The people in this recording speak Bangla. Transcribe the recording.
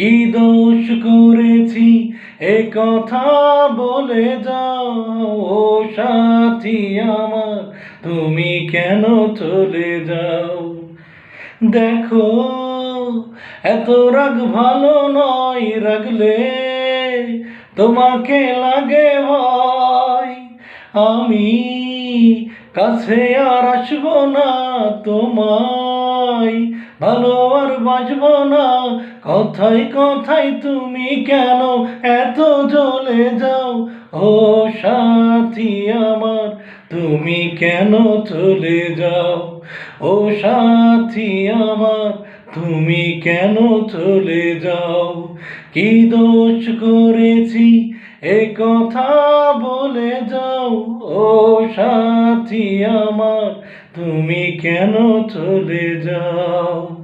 কি দোষ করেছি? এ কথা বলে যাও ও সাথী আমার, তুমি কেন চলে যাও? দেখো, এত রাগ ভালো নয় রাগলে, তোমাকে লাগে ভয়। আমি কাছে আর আসব না তোমায় ভালো আর বাঁচবো না। কথাই কথাই তুমি কেন এত জ্বলে যাও? ও সাথী আমার, তুমি কেন চলে যাও? ও সাথী আমার, তুমি কেন চলে যাও? কি দোষ করেছি? এ কথা বলে ও সাথী আমার তুমি কেন চলে যাও?